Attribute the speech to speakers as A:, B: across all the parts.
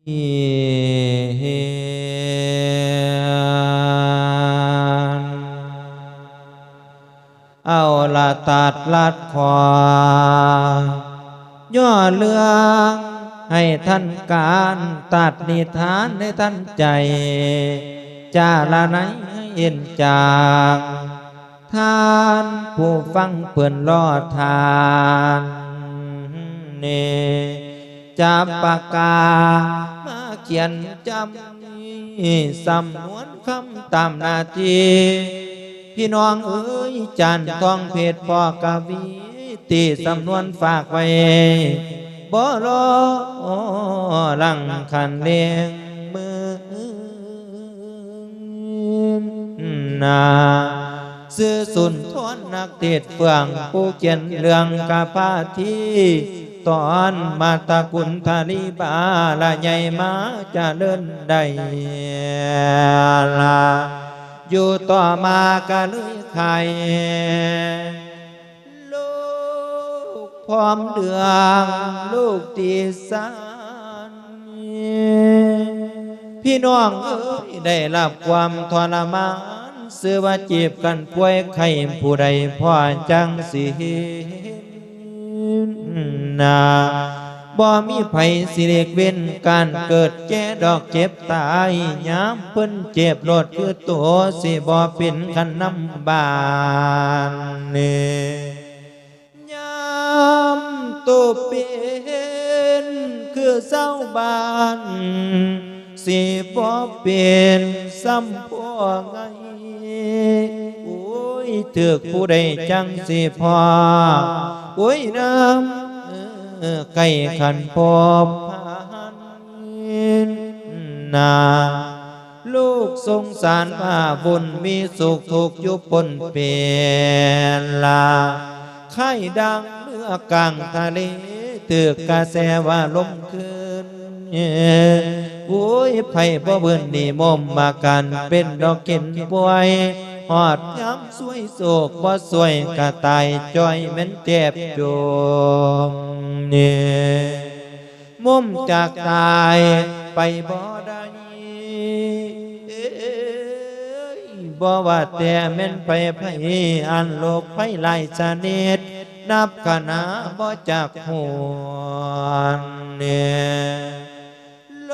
A: เอาละตัดลัดคอย่อเรื่องให้ท่านการตัดนิทานในท่านใจ จาละไหนเอ็นจากท่านผู้ฟังเพื่อนรอดทานเน จับปากกา มาเขียนจำสำนวนคำตามนาทีพี่น้องเอ้ยจันทองเพชรพ่อกวีตีสำนวนฝากไว้บ่รอลังคันเลียงมือนาซื้อสุนทรนักเทศเฟืองผู้เขียนเรื่องกาพาที ตอนมาตากุลทาลีบาละใหญ่มาจะเลื่อนได้ลาอยู่ต่อมากะเลยไข่ลูกพร้อมเดืองลูกตีสานพี่น้องเอ้ยได้รับความทรมานเสื้อว่าจีบกันป่วยไข้ผู้ใดพ่อจังสิเห็ นาบ่มีไผสิเรกเว้นการเกิดแก่ดอกเจ็บตายยามเพิ่นเจ็บรถคือตัวสิบ่เป็นกันน้ำบานเน่ยามตัวเป็นคือเศร้าบานสิบ่เป็นซ้ำพวกไงโอ้ยเถือกผู้ใดจังสิพอโอ้ยน้ำไก่ขันพบพันนาลูกสงสารว่าบุญมีสุขทุกยู่ปนเปลี่ยนลาไข่ดังเมื่อกลางทะเลเถือกกระแสว่าลมคืนโอ้ยไผ่บ่เบิ่นนี่มอมมากันเป็นดอกเก็นป่วย หอดย้ำสวยโศกบ่สวยกะตายจอยเหม็นเจ็บจมเนี่ยมุมจากตายไปบ่ได้เอ้ยบ่ว่าแต่แม่นไปไผอันโลกไผหลายชนิดนับกันนาบ่จากหัวเนี่ยโล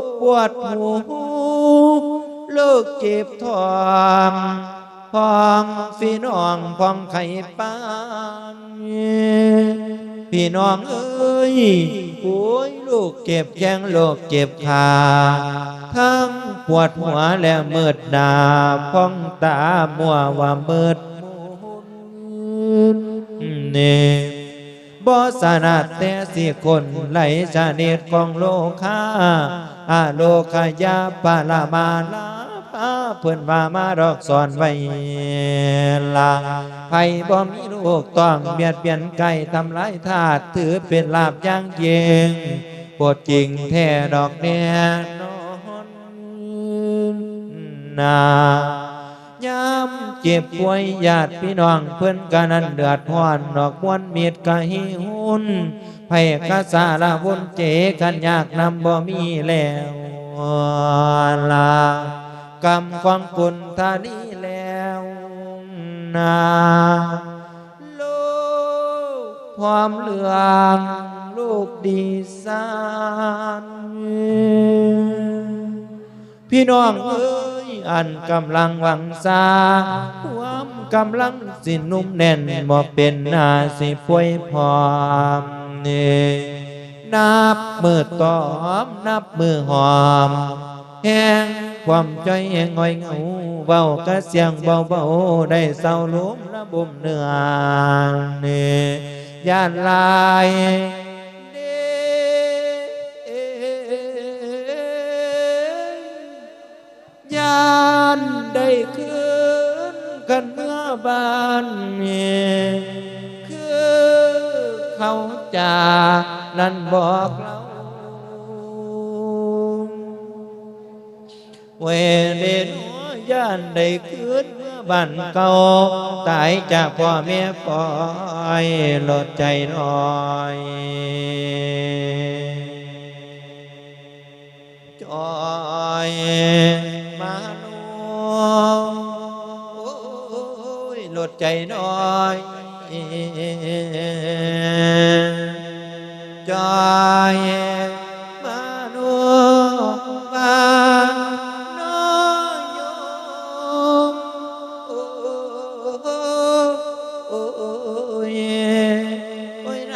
A: กปวดหู ลูกเจ็บทองพองพี่น้องพองไข่ปานพี่น้องเอ้ยโอ้ยลูกเจ็บแข้งลูกเจ็บขาทั้งปวดหัวและมืดหน้าพองตามัวว่ามืดมเน่บ่สนาดแต่สิคนไหลชาเนตของโลคา อาโลคยาปาลามาลาเพิ่นว่ามาดอกสอนไว้ลาไผบ่มีลูกต้องเบียดเบียนไก่ทำลายธาสถือเป็นลาบย่างเยงปวดจริงแท้ดอกแน่นอนนา ยามเจ็บป่วยญาติพี่น้องเพื่อนกันนั้นเดือดร้อนดอกมวนมีดกะหิหุนไผกะสาละวนเจกันยากนำบ่มีแล้วลากำความกุนทานี้แล้วนาลูกความเหลืองลูกดีสานพี่น้องเอ้ อันกำลังหวังซาความกำลังสินุ่มแน่นบ่เป็นนาสิป่วยพร้อมนี่นับมือตอมนับมือหอมแห้งความใจแห้งง่อยเงาเบากระเสียงเบาเบาได้เศร้าล้มระบุมเนื้อนี่ยานลายเด้ยา người cứ gần mưa bàn cứ khâu trà năn bọt lâu quê đến gian đầy cướn bàn câu tại trà phò mẹ phòi lột chạy nòi cho má ôi lột chạy nói cho em ma nô ba nó nhôm ôi ôi